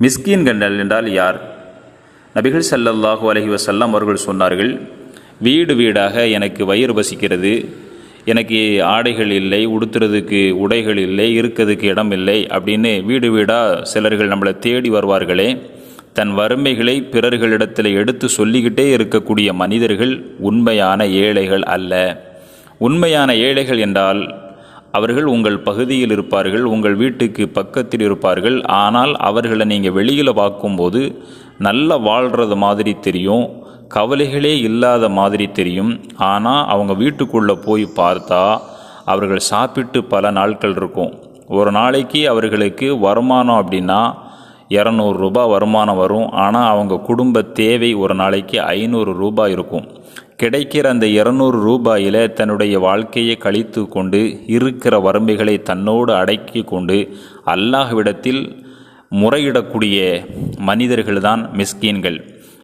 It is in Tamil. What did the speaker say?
மிஸ்கீன்கள் என்றால் யார்? நபிகள் சல்லல்லாஹு அலஹி வசல்லாம் அவர்கள் சொன்னார்கள் வீடு வீடாக எனக்கு வயிறு பசிக்கிறது எனக்கு ஆடைகள் இல்லை உடுத்துறதுக்கு உடைகள் இல்லை இருக்கிறதுக்கு இடம் இல்லை அப்படின்னு வீடு வீடாக சிலர்கள் நம்மளை தேடி வருவார்களே தன் வறுமைகளை பிறர்களிடத்தில் எடுத்து சொல்லிக்கிட்டே இருக்கக்கூடிய மனிதர்கள் உண்மையான ஏழைகள் அல்ல. உண்மையான ஏழைகள் என்றால் அவர்கள் உங்கள் பகுதியில் இருப்பார்கள் உங்கள் வீட்டுக்கு பக்கத்தில் இருப்பார்கள். ஆனால் அவர்களை நீங்கள் வெளியில் பார்க்கும்போது நல்ல வாழ்கிறது மாதிரி தெரியும் கவலைகளே இல்லாத மாதிரி தெரியும். ஆனால் அவங்க வீட்டுக்குள்ளே போய் பார்த்தா அவர்கள் சாப்பிட்டு பல நாட்கள் இருக்கும். ஒரு நாளைக்கு அவர்களுக்கு வருமானம் அப்படின்னா இரநூறு ரூபாய் வருமானம் வரும். ஆனால் அவங்க குடும்ப தேவை ஒரு நாளைக்கு ஐநூறு ரூபாய் இருக்கும். கிடைக்கிற அந்த இருநூறு ரூபாயில் தன்னுடைய வாழ்க்கையை கழித்து கொண்டு இருக்கிற வரம்பைகளை தன்னோடு அடக்கி கொண்டு அல்லாஹ்விடத்தில் முறையிடக்கூடிய மனிதர்கள்தான் மிஸ்கீன்கள்.